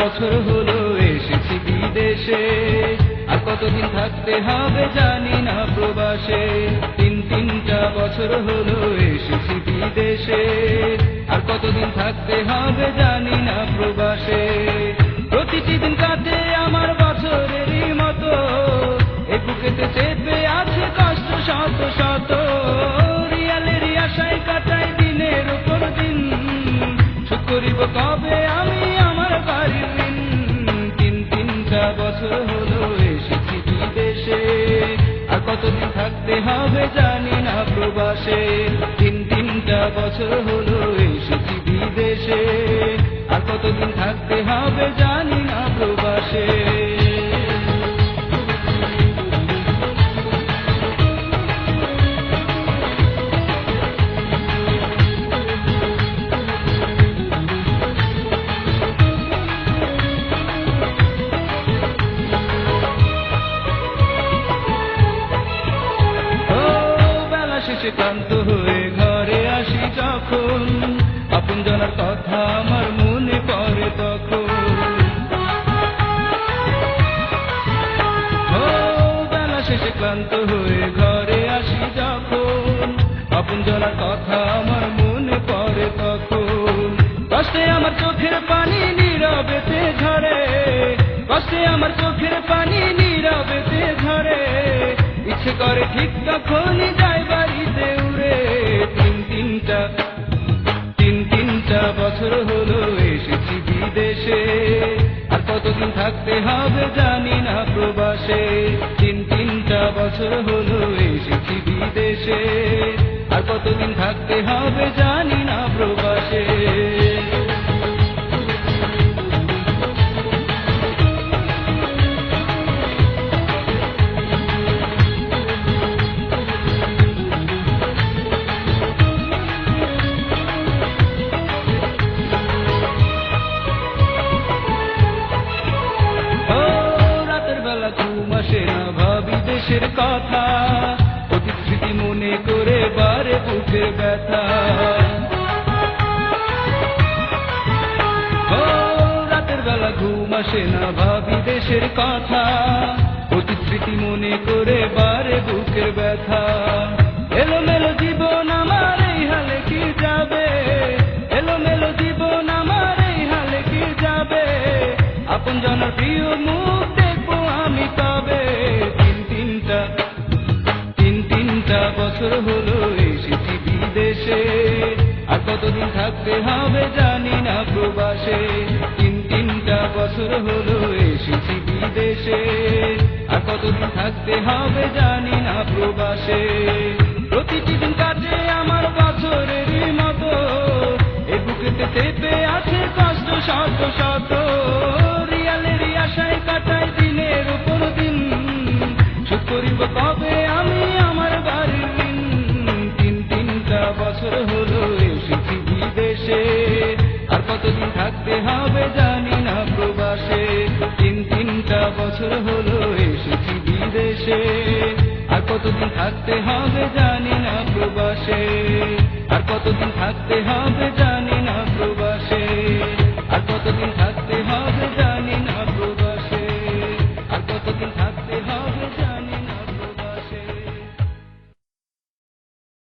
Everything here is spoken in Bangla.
বছর হলো, এসেছি বিদেশে। আর কতদিন থাকতে হবে জানি না প্রবাসে। তিন তিনটা বছর হলো, এসেছি বিদেশে। আর কতদিন থাকতে হবে জানি না প্রবাসে। প্রতিটি দিন কাটে আমার বছরেরই মতো। এ বুকেতে চেপে আছে কষ্ট শত শত। রিয়ালেরই আশায় কাটাই দিনের উপর দিন। করিব কবে আমি ঋণ তিন তিনটা কতদিন থাকতে হবে জানি না প্রবাসে। তিন তিনটা বছর হলো এসেছি বিদেশে। আর কতদিন থাকতে হবে জানি না প্রবাসে। ক্লান্ত হয়ে ঘরে আসি যখন। আপন জনার কথা আমার মনে পড়ে তখন। বেলা শেষে ক্লান্ত হয়ে ঘরে আসি যখন। আপন জনার কথা আমার মনে পড়ে তখন। আমার চোখের পানি বছর হলো, এসেছি বিদেশে। আর কতদিন থাকতে হবে জানি না প্রবাসে। তিন তিনটা বছর হলো, এসেছি বিদেশে। আর কতদিন থাকতে হবে জানি না প্রবাসে। দেশের কথা, প্রতিশ্রুতি মনে করে বারে বুকের ব্যথা। রাতের বেলা ঘুম আসে না ভাবি দেশের কথা স্মৃতি মনে করে বারে বুকের ব্যথা। এলো থাকতে হবে জানি না প্রবাসে। তিন তিনটা বছর হলো এসেছি বিদেশে। আর কতদিন থাকতে হবে জানি না প্রবাসে। প্রতিটি দিন কাজে আমার বছরের মতো। এ বুকেতে চেপে আছে কষ্ট শত শত জানি না প্রবাসে। তিন তিনটা বছর হলো এসেছি বিদেশে। আর কতদিন থাকতে হবে জানি না প্রবাসে। আর কতদিন থাকতে হবে জানি না প্রবাসে। আর কতদিন